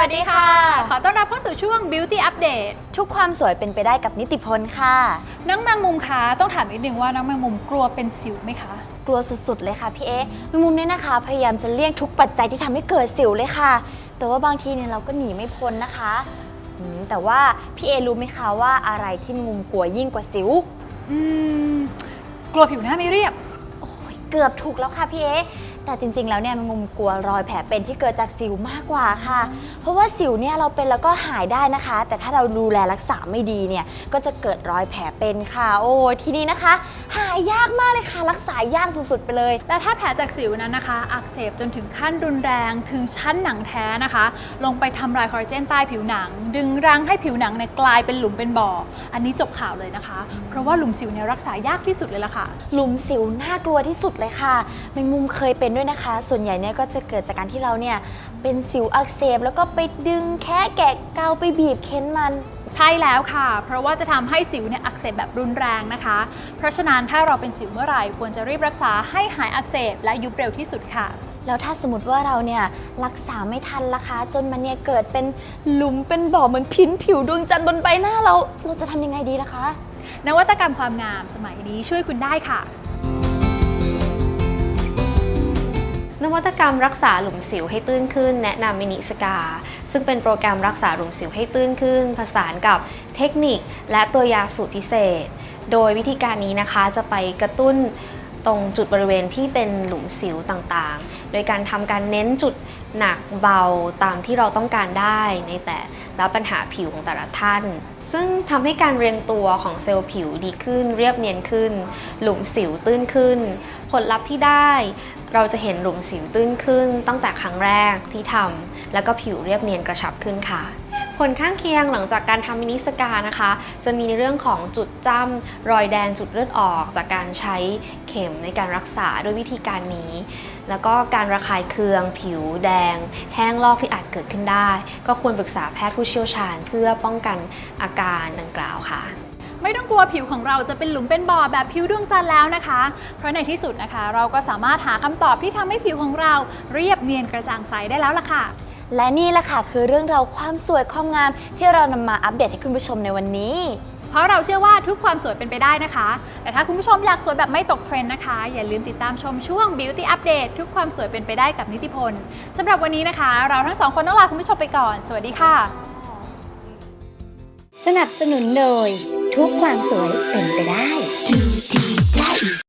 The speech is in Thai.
วัสดีค่ะ ขอต้อนรับเข้าสู่ช่วง Beauty Update ทุกความสวยเป็นไปได้กับนิติพลค่ะ น้องแมงมุมคะต้องถามนิดนึงว่าน้องแมงมุมกลัวเป็นสิวไหมคะ กลัวสุดๆ เลยค่ะพี่เอ๊ะแมงมุมเนี่ยนะคะ พยายามจะเลี่ยงทุกปัจจัยที่ทำให้เกิดสิวเลยค่ะ แต่ว่าบางทีเนี่ยเราก็หนีไม่พ้นนะคะอืมแต่ว่าพี่เอรู้ไหมคะว่าอะไรที่แมงมุมกลัวยิ่งกว่าสิว อืม กลัวผิวหน้าไม่เรียบ โอ้ยเกือบถูกแล้วค่ะพี่เอ๊ะ แต่จริง ๆ แล้วเนี่ยแมงมุมกลัวรอยแผลเป็นที่เกิดจากสิวมากกว่าค่ะ เพราะว่าสิวเนี่ยเราเป็นแล้วก็หายได้นะคะ แต่ถ้าเราดูแลรักษาไม่ดีเนี่ยก็จะเกิดรอยแผลเป็นค่ะ โอ้ยทีนี้นะคะหา ยยากมากเลยค่ะ รักษายากสุดๆไปเลย และถ้าแผลจากสิวนั้นนะคะ อักเสบจนถึงขั้นรุนแรงถึงชั้นหนังแท้นะคะ ลงไปทำลายคอลลาเจนใต้ผิวหนัง ดึงรั้งให้ผิวหนังเนี่ยกลายเป็นหลุมเป็นบ่อ อันนี้จบข่าวเลยนะคะ เพราะว่าหลุมสิวเนี่ยรักษายากที่สุดเลยล่ะค่ะ หลุมสิวน่ากลัวที่สุดเลยค่ะแมงมุมเคยเป็นด้วยนะคะ ส่วนใหญ่เนี่ยก็จะเกิดจากการที่เราเนี่ย เป็นสิวอักเสบ แล้วก็ไปดึงแค่แกะเกาไปบีบเค้นมัน ใช่แล้วค่ะ เพราะว่าจะทำให้สิวเนี่ยอักเสบแบบรุนแรงนะคะ เพราะฉะนั้นถ้าเราเป็นสิวเมื่อไหร่ควรจะรีบรักษาให้หายอักเสบและยุบเร็วที่สุดค่ะ แล้วถ้าสมมติว่าเราเนี่ยรักษาไม่ทันล่ะคะ จนมันเนี่ยเกิดเป็นหลุมเป็นบ่อเหมือนพินผิวดวงจันทร์บนใบหน้าเรา เราจะทำยังไงดีล่ะคะ นวัตกรรมความงามสมัยนี้ช่วยคุณได้ค่ะ นวัตกรรมรักษาหลุมสิวให้ตื้นขึ้น แนะนำมินิสกา ซึ่งเป็นโปรแกรมรักษาหลุมสิวให้ตื้นขึ้น ผสานกับเทคนิคและตัวยาสูตรพิเศษ โดยวิธีการนี้นะคะจะไปกระตุ้น ตรงจุดบริเวณที่เป็นหลุมสิวต่างๆ โดยการทำการเน้นจุดหนักเบาตามที่เราต้องการได้ในแต่ละปัญหาผิวของแต่ละท่าน ซึ่งทำให้การเรียงตัวของเซลล์ผิวดีขึ้น เรียบเนียนขึ้น หลุมสิวตื้นขึ้น ผลลัพธ์ที่ได้ เราจะเห็นหลุมสิวตื้นขึ้น ตั้งแต่ครั้งแรกที่ทำแล้วก็ผิวเรียบเนียนกระชับขึ้นค่ะ ผลข้างเคียงหลังจากการทำมินิสกานะคะ จะมีในเรื่องของจุดจ้ำรอยแดงจุดเลือดออก จากการใช้เข็มในการรักษาด้วยวิธีการนี้ แล้วก็การระคายเคือง ผิวแดง แห้งลอกที่อาจเกิดขึ้นได้ ก็ควรปรึกษาแพทย์ผู้เชี่ยวชาญ เพื่อป้องกันอาการดังกล่าวค่ะไม่ต้องกลัวผิวของเราจะเป็นหลุมเป็นบ่อแบบผิวดวงจันทร์แล้วนะคะ เพราะในที่สุดนะคะ เราก็สามารถหาคำตอบที่ทำให้ผิวของเราเรียบเนียนกระจ่างใสได้แล้วล่ะค่ะ และนี่แหละค่ะคือเรื่องราวความสวยความงามที่เรานำมาอัปเดตให้คุณผู้ชมในวันนี้ เพราะเราเชื่อว่าทุกความสวยเป็นไปได้นะคะ แต่ถ้าคุณผู้ชมอยากสวยแบบไม่ตกเทรนด์นะคะ อย่าลืมติดตามชมช่วง Beauty Update ทุกความสวยเป็นไปได้กับนิติพลสำหรับวันนี้นะคะ เราทั้งสองคนต้องลาคุณผู้ชมไปก่อน สวัสดีค่ะ สนับสนุนโดย ทุกความสวยเป็นไปได้